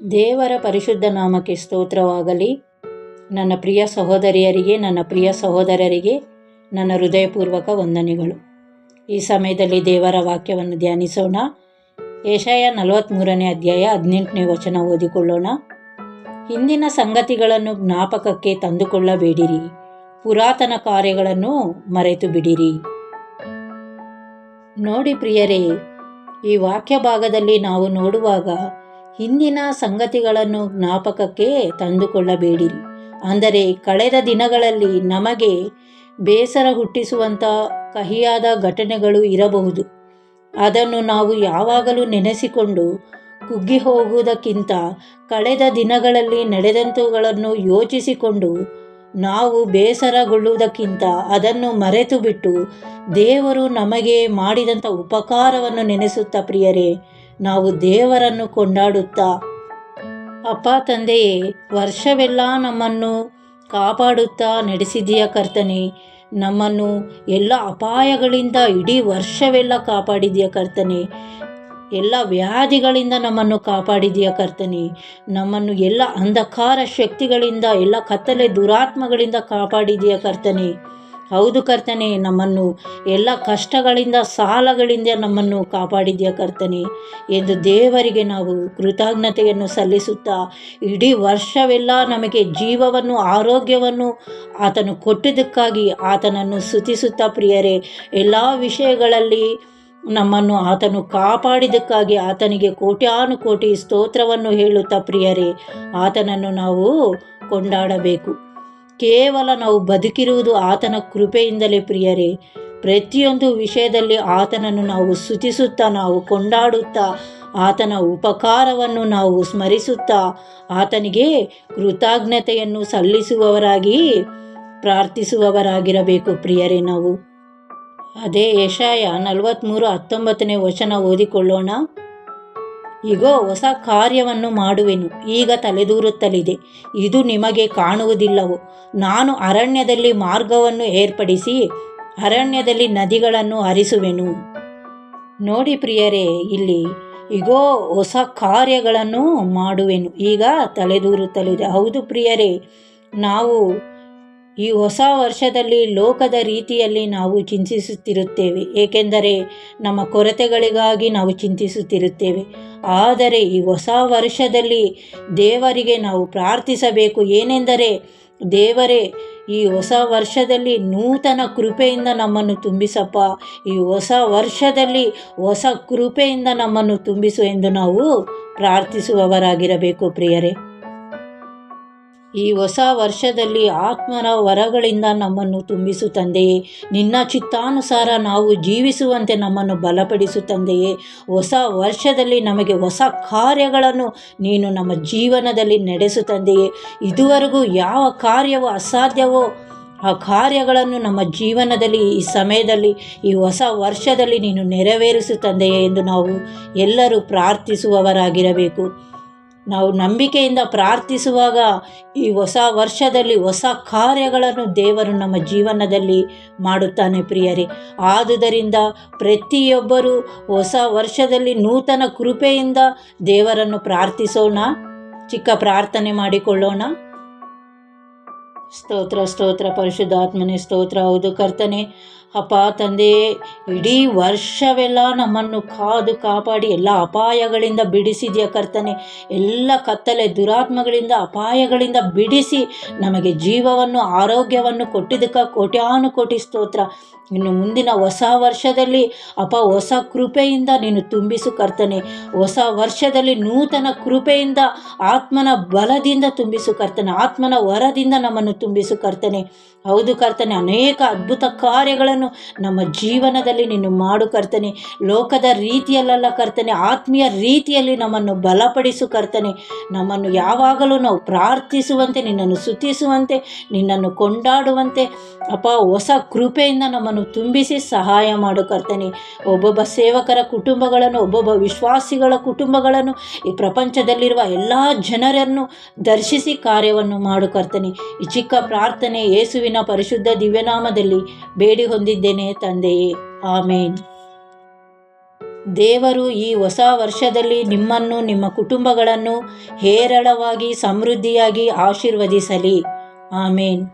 ದೇವರ ಪರಿಶುದ್ಧ ನಾಮಕ್ಕೆ ಸ್ತೋತ್ರವಾಗಲಿ. ನನ್ನ ಪ್ರಿಯ ಸಹೋದರಿಯರಿಗೆ, ನನ್ನ ಪ್ರಿಯ ಸಹೋದರರಿಗೆ ನನ್ನ ಹೃದಯಪೂರ್ವಕ ವಂದನೆಗಳು. ಈ ಸಮಯದಲ್ಲಿ ದೇವರ ವಾಕ್ಯವನ್ನು ಧ್ಯಾನಿಸೋಣ. ಏಷಾಯ ನಲವತ್ತ್ಮೂರನೇ ಅಧ್ಯಾಯ ಹದಿನೆಂಟನೇ ವಚನ ಓದಿಕೊಳ್ಳೋಣ. ಹಿಂದಿನ ಸಂಗತಿಗಳನ್ನು ಜ್ಞಾಪಕಕ್ಕೆ ತಂದುಕೊಳ್ಳಬೇಡಿರಿ. ಪುರಾತನ ಕಾರ್ಯಗಳನ್ನು ಮರೆತು ಬಿಡಿರಿ ನೋಡಿ ಪ್ರಿಯರೇ, ಈ ವಾಕ್ಯ ಭಾಗದಲ್ಲಿ ನಾವು ನೋಡುವಾಗ ಹಿಂದಿನ ಸಂಗತಿಗಳನ್ನು ಜ್ಞಾಪಕಕ್ಕೆ ತಂದುಕೊಳ್ಳಬೇಡಿರಿ. ಅಂದರೆ ಕಳೆದ ದಿನಗಳಲ್ಲಿ ನಮಗೆ ಬೇಸರ ಹುಟ್ಟಿಸುವಂಥ ಕಹಿಯಾದ ಘಟನೆಗಳು ಇರಬಹುದು. ಅದನ್ನು ನಾವು ಯಾವಾಗಲೂ ನೆನೆಸಿಕೊಂಡು ಕುಗ್ಗಿ ಹೋಗುವುದಕ್ಕಿಂತ ಕಳೆದ ದಿನಗಳಲ್ಲಿ ನಡೆದಂತುಗಳನ್ನು ಯೋಚಿಸಿಕೊಂಡು ನಾವು ಬೇಸರಗೊಳ್ಳುವುದಕ್ಕಿಂತ ಅದನ್ನು ಮರೆತು ಬಿಟ್ಟು ದೇವರು ನಮಗೆ ಮಾಡಿದಂಥ ಉಪಕಾರವನ್ನು ನೆನೆಸುತ್ತಾ ಪ್ರಿಯರೇ ನಾವು ದೇವರನ್ನು ಕೊಂಡಾಡುತ್ತಾ? ಅಪ್ಪ ತಂದೆಯೇ, ವರ್ಷವೆಲ್ಲ ನಮ್ಮನ್ನು ಕಾಪಾಡುತ್ತಾ ನಡೆಸಿದೆಯ ಕರ್ತನೆ. ನಮ್ಮನ್ನು ಎಲ್ಲ ಅಪಾಯಗಳಿಂದ ಇಡೀ ವರ್ಷವೆಲ್ಲ ಕಾಪಾಡಿದೆಯ ಕರ್ತನೆ. ಎಲ್ಲ ವ್ಯಾಧಿಗಳಿಂದ ನಮ್ಮನ್ನು ಕಾಪಾಡಿದೆಯ ಕರ್ತನೆ. ನಮ್ಮನ್ನು ಎಲ್ಲ ಅಂಧಕಾರ ಶಕ್ತಿಗಳಿಂದ, ಎಲ್ಲ ಕತ್ತಲೆ ದುರಾತ್ಮಗಳಿಂದ ಕಾಪಾಡಿದೆಯ ಕರ್ತನೆ. ಹೌದು ಕರ್ತನೆ, ನಮ್ಮನ್ನು ಎಲ್ಲ ಕಷ್ಟಗಳಿಂದ, ಸಾಲಗಳಿಂದ ನಮ್ಮನ್ನು ಕಾಪಾಡಿದ್ಯಾ ಕರ್ತನೆ. ಎಂದು ದೇವರಿಗೆ ನಾವು ಕೃತಜ್ಞತೆಯನ್ನು ಸಲ್ಲಿಸುತ್ತಾ, ಇಡೀ ವರ್ಷವೆಲ್ಲ ನಮಗೆ ಜೀವವನ್ನು, ಆರೋಗ್ಯವನ್ನು ಆತನು ಕೊಟ್ಟಿದ್ದಕ್ಕಾಗಿ ಆತನನ್ನು ಸುತಿಸುತ್ತಾ ಪ್ರಿಯರೇ, ಎಲ್ಲ ವಿಷಯಗಳಲ್ಲಿ ನಮ್ಮನ್ನು ಆತನು ಕಾಪಾಡಿದ್ದಕ್ಕಾಗಿ ಆತನಿಗೆ ಕೋಟ್ಯಾನು ಕೋಟಿ ಸ್ತೋತ್ರವನ್ನು ಹೇಳುತ್ತಾ ಪ್ರಿಯರೇ, ಆತನನ್ನು ನಾವು ಕೊಂಡಾಡಬೇಕು. ಕೇವಲ ನಾವು ಬದುಕಿರುವುದು ಆತನ ಕೃಪೆಯಿಂದಲೇ ಪ್ರಿಯರೇ. ಪ್ರತಿಯೊಂದು ವಿಷಯದಲ್ಲಿ ಆತನನ್ನು ನಾವು ಸ್ತುತಿಸುತ್ತಾ, ನಾವು ಕೊಂಡಾಡುತ್ತಾ, ಆತನ ಉಪಕಾರವನ್ನು ನಾವು ಸ್ಮರಿಸುತ್ತಾ, ಆತನಿಗೆ ಕೃತಜ್ಞತೆಯನ್ನು ಸಲ್ಲಿಸುವವರಾಗಿ ಪ್ರಾರ್ಥಿಸುವವರಾಗಿರಬೇಕು ಪ್ರಿಯರೇ ನಾವು. ಅದೇ ಯಶಾಯ ನಲವತ್ತ್ಮೂರು ಹತ್ತೊಂಬತ್ತನೇ ವಚನ ಓದಿಕೊಳ್ಳೋಣ. ಈಗೋ ಹೊಸ ಕಾರ್ಯವನ್ನು ಮಾಡುವೆನು. ಈಗ ತಲೆದೂರುತ್ತಲಿದೆ. ಇದು ನಿಮಗೆ ಕಾಣುವುದಿಲ್ಲವೋ? ನಾನು ಅರಣ್ಯದಲ್ಲಿ ಮಾರ್ಗವನ್ನು ಏರ್ಪಡಿಸಿ ಅರಣ್ಯದಲ್ಲಿ ನದಿಗಳನ್ನು ಹರಿಸುವೆನು. ನೋಡಿ ಪ್ರಿಯರೇ, ಇಲ್ಲಿ ಈಗೋ ಹೊಸ ಕಾರ್ಯಗಳನ್ನು ಮಾಡುವೆನು. ಈಗ ತಲೆದೂರುತ್ತಲಿದೆ. ಹೌದು ಪ್ರಿಯರೇ, ನಾವು ಈ ಹೊಸ ವರ್ಷದಲ್ಲಿ ಲೋಕದ ರೀತಿಯಲ್ಲಿ ನಾವು ಚಿಂತಿಸುತ್ತಿರುತ್ತೇವೆ. ಏಕೆಂದರೆ ನಮ್ಮ ಕೊರತೆಗಳಿಗಾಗಿ ನಾವು ಚಿಂತಿಸುತ್ತಿರುತ್ತೇವೆ. ಆದರೆ ಈ ಹೊಸ ವರ್ಷದಲ್ಲಿ ದೇವರಿಗೆ ನಾವು ಪ್ರಾರ್ಥಿಸಬೇಕು. ಏನೆಂದರೆ ದೇವರೇ, ಈ ಹೊಸ ವರ್ಷದಲ್ಲಿ ನೂತನ ಕೃಪೆಯಿಂದ ನಮ್ಮನ್ನು ತುಂಬಿಸಪ್ಪ. ಈ ಹೊಸ ವರ್ಷದಲ್ಲಿ ಹೊಸ ಕೃಪೆಯಿಂದ ನಮ್ಮನ್ನು ತುಂಬಿಸು ಎಂದು ನಾವು ಪ್ರಾರ್ಥಿಸುವವರಾಗಿರಬೇಕು ಪ್ರಿಯರೇ. ಈ ಹೊಸ ವರ್ಷದಲ್ಲಿ ಆತ್ಮನ ವರಗಳಿಂದ ನಮ್ಮನ್ನು ತುಂಬಿಸು ತಂದೆಯೇ ನಿನ್ನ ಚಿತ್ತಾನುಸಾರ ನಾವು ಜೀವಿಸುವಂತೆ ನಮ್ಮನ್ನು ಬಲಪಡಿಸು ತಂದೆಯೇ ಹೊಸ ವರ್ಷದಲ್ಲಿ ನಮಗೆ ಹೊಸ ಕಾರ್ಯಗಳನ್ನು ನೀನು ನಮ್ಮ ಜೀವನದಲ್ಲಿ ನಡೆಸು ತಂದೆಯೇ ಇದುವರೆಗೂ ಯಾವ ಕಾರ್ಯವೋ ಅಸಾಧ್ಯವೋ, ಆ ಕಾರ್ಯಗಳನ್ನು ನಮ್ಮ ಜೀವನದಲ್ಲಿ, ಈ ಸಮಯದಲ್ಲಿ, ಈ ಹೊಸ ವರ್ಷದಲ್ಲಿ ನೀನು ನೆರವೇರಿಸು ತಂದೆಯೇ ಎಂದು ನಾವು ಎಲ್ಲರೂ ಪ್ರಾರ್ಥಿಸುವವರಾಗಿರಬೇಕು. ನಾವು ನಂಬಿಕೆಯಿಂದ ಪ್ರಾರ್ಥಿಸುವಾಗ ಈ ಹೊಸ ವರ್ಷದಲ್ಲಿ ಹೊಸ ಕಾರ್ಯಗಳನ್ನು ದೇವರು ನಮ್ಮ ಜೀವನದಲ್ಲಿ ಮಾಡುತ್ತಾನೆ ಪ್ರಿಯರೇ. ಆದುದರಿಂದ ಪ್ರತಿಯೊಬ್ಬರೂ ಹೊಸ ವರ್ಷದಲ್ಲಿ ನೂತನ ಕೃಪೆಯಿಂದ ದೇವರನ್ನು ಪ್ರಾರ್ಥಿಸೋಣ, ಚಿಕ್ಕ ಪ್ರಾರ್ಥನೆ ಮಾಡಿಕೊಳ್ಳೋಣ. ಸ್ತೋತ್ರ ಸ್ತೋತ್ರ, ಪರಿಶುದ್ಧಾತ್ಮನೆ, ಸ್ತೋತ್ರ. ಹೌದು ಕರ್ತನೆ, ಅಪ್ಪ, ತಂದೆ, ಇಡೀ ವರ್ಷವೆಲ್ಲ ನಮ್ಮನ್ನು ಕಾದು ಕಾಪಾಡಿ ಎಲ್ಲ ಅಪಾಯಗಳಿಂದ ಬಿಡಿಸಿದೆಯ ಕರ್ತನೆ. ಎಲ್ಲ ಕತ್ತಲೆ ದುರಾತ್ಮಗಳಿಂದ, ಅಪಾಯಗಳಿಂದ ಬಿಡಿಸಿ ನಮಗೆ ಜೀವವನ್ನು, ಆರೋಗ್ಯವನ್ನು ಕೊಟ್ಟಿದ್ದಕ್ಕೆ ಕೋಟ್ಯಾನು ಕೋಟಿ ಸ್ತೋತ್ರ. ಇನ್ನು ಮುಂದಿನ ಹೊಸ ವರ್ಷದಲ್ಲಿ, ಅಪ್ಪ, ಹೊಸ ಕೃಪೆಯಿಂದ ನೀನು ತುಂಬಿಸು ಕರ್ತನೆ. ಹೊಸ ವರ್ಷದಲ್ಲಿ ನೂತನ ಕೃಪೆಯಿಂದ, ಆತ್ಮನ ಬಲದಿಂದ ತುಂಬಿಸು ಕರ್ತನೆ. ಆತ್ಮನ ವರದಿಂದ ನಮ್ಮನ್ನು ತುಂಬಿಸು ಕರ್ತನೆ. ಹೌದು ಕರ್ತನೆ, ಅನೇಕ ಅದ್ಭುತ ಕಾರ್ಯಗಳನ್ನು ನಮ್ಮ ಜೀವನದಲ್ಲಿ ನೀನು ಮಾಡು ಕರ್ತನೆ. ಲೋಕದ ರೀತಿಯಲ್ಲೆಲ್ಲ ಕರ್ತನೆ, ಆತ್ಮೀಯ ರೀತಿಯಲ್ಲಿ ನಮ್ಮನ್ನು ಬಲಪಡಿಸು ಕರ್ತನೆ. ನಮ್ಮನ್ನು ಯಾವಾಗಲೂ ನಾವು ಪ್ರಾರ್ಥಿಸುವಂತೆ, ನಿನ್ನನ್ನು ಸುತಿಸುವಂತೆ ನಿನ್ನನ್ನು ಕೊಂಡಾಡುವಂತೆ ಅಪ್ಪ, ಹೊಸ ಕೃಪೆಯಿಂದ ನಮ್ಮನ್ನು ತುಂಬಿಸಿ ಸಹಾಯ ಮಾಡು ಕರ್ತನೆ. ಒಬ್ಬೊಬ್ಬ ಸೇವಕರ ಕುಟುಂಬಗಳನ್ನು, ಒಬ್ಬೊಬ್ಬ ವಿಶ್ವಾಸಿಗಳ ಕುಟುಂಬಗಳನ್ನು, ಈ ಪ್ರಪಂಚದಲ್ಲಿರುವ ಎಲ್ಲ ಜನರನ್ನು ದರ್ಶಿಸಿ ಕಾರ್ಯವನ್ನು ಮಾಡು ಕರ್ತನೆ. ಈ ಚಿಕ್ಕ ಪ್ರಾರ್ಥನೆ ಯೇಸುವಿನ ಪರಿಶುದ್ಧ ದಿವ್ಯನಾಮದಲ್ಲಿ ಬೇಡಿ ಹೊಂದಿದ್ದೇನೆ ತಂದೆಯೇ. ಆಮೇನ್. ದೇವರು ಈ ಹೊಸ ವರ್ಷದಲ್ಲಿ ನಿಮ್ಮನ್ನು, ನಿಮ್ಮ ಕುಟುಂಬಗಳನ್ನು ಹೇರಳವಾಗಿ ಸಮೃದ್ಧಿಯಾಗಿ ಆಶೀರ್ವದಿಸಲಿ. ಆಮೇನ್.